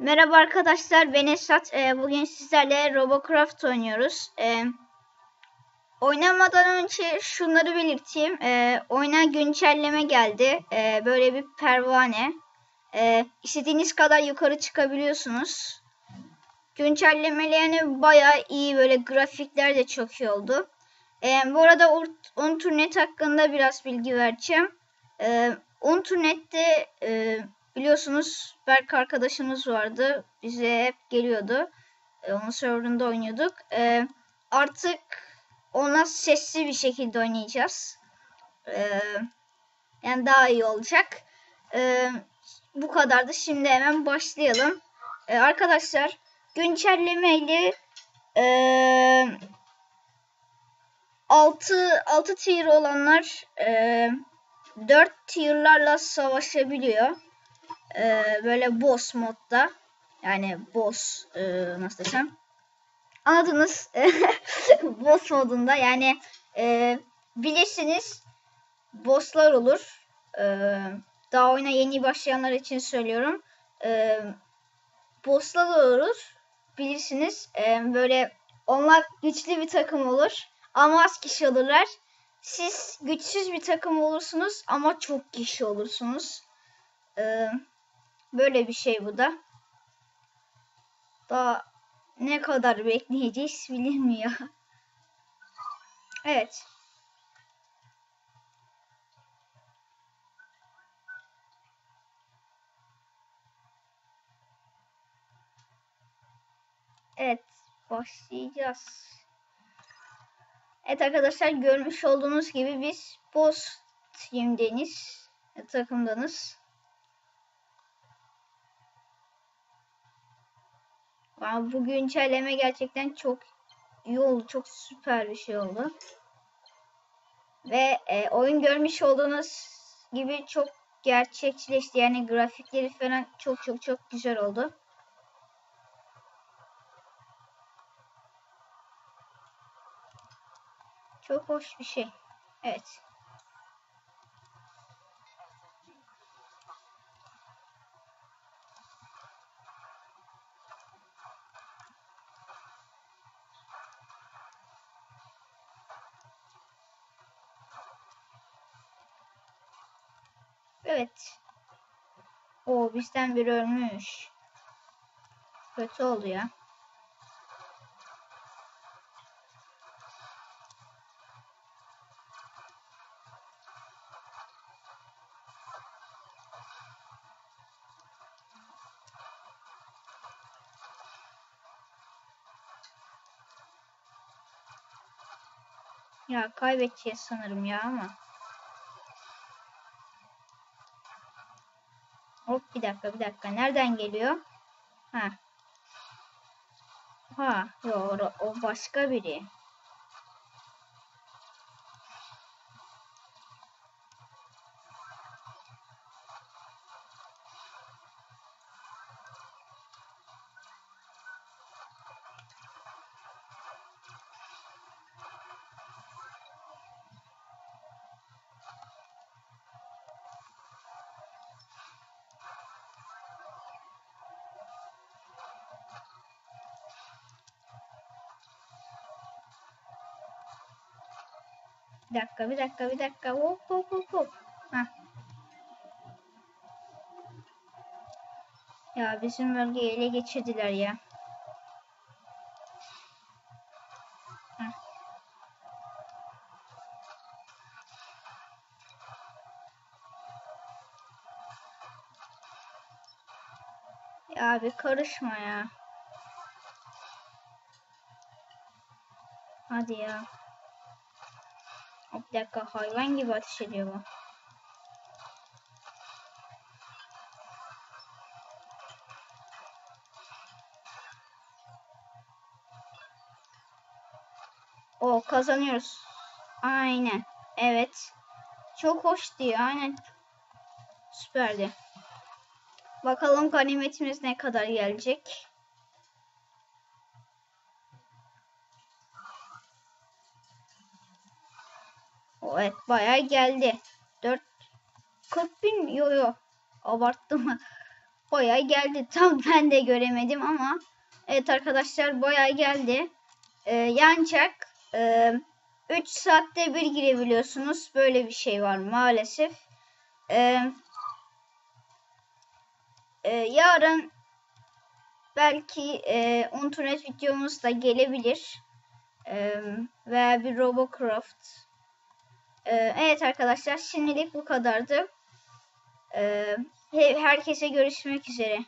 Merhaba arkadaşlar, ben Esat. Ee, bugün sizlerle Robocraft oynuyoruz. Ee, oynamadan önce şunları belirteyim. Ee, oyuna güncelleme geldi. Ee, böyle bir pervane. Ee, istediğiniz kadar yukarı çıkabiliyorsunuz. Güncellemeli yani bayağı iyi. Böyle grafikler de çok iyi oldu. Ee, bu arada Unturnet hakkında biraz bilgi vereceğim. Ee, Unturnet'te... E, Biliyorsunuz Berk arkadaşımız vardı. Bize hep geliyordu. E, onun serverında oynuyorduk. E, artık ona sesli bir şekilde oynayacağız. E, yani daha iyi olacak. Bu kadardı. Şimdi hemen başlayalım. Arkadaşlar güncellemeyle e, 6, 6 tier olanlar e, 4 tier'larla savaşabiliyor e, böyle boss modda. Yani boss e, nasıl desem? Anladınız. Boss modunda. Yani e, bilirsiniz bosslar olur. E, daha oyuna yeni başlayanlar için söylüyorum. E, bosslar olur. Bilirsiniz. E, böyle onlar güçlü bir takım olur. Ama az kişi olurlar. Siz güçsüz bir takım olursunuz ama çok kişi olursunuz. Ee, Böyle bir şey bu da. Daha ne kadar bekleyeceğiz bilinmiyor. Evet. Evet, başlayacağız. Evet arkadaşlar görmüş olduğunuz gibi biz boss team'deniz, takımdanız. Yani bu güncelleme gerçekten çok iyi oldu. Çok süper bir şey oldu. Ve e, oyun görmüş olduğunuz gibi çok gerçekçileşti. Yani grafikleri falan çok çok çok güzel oldu. Çok hoş bir şey. Evet. Evet. O bizden biri ölmüş. Kötü oldu ya. Ya kaybedeceğiz sanırım ya ama. Hop bir dakika bir dakika. Nereden geliyor? Ha. Ha, yo o başka biri. Bir dakika, bir dakika, bir dakika. Hop hop hop hop. Heh. Ya bizim bölgeyi ele geçirdiler ya. Heh. Ya abi karışma ya. Hadi ya. Bir dakika hayvan gibi ateş ediyor bu. O kazanıyoruz. Aynen. Evet. Çok hoş diyor. Aynen. Süperdi. Bakalım ganimetimiz ne kadar gelecek. Evet bayağı geldi. 4 40 bin yo yo abarttım. boya geldi. Tam ben de göremedim ama evet arkadaşlar boya geldi. Ee, yanacak. Ee, 3 saatte bir girebiliyorsunuz. Böyle bir şey var maalesef. Ee, e, yarın belki e, internet videomuz da gelebilir. Ee, veya bir Robocraft. Ee, evet arkadaşlar şimdilik bu kadardı. Ee, he- herkese görüşmek üzere.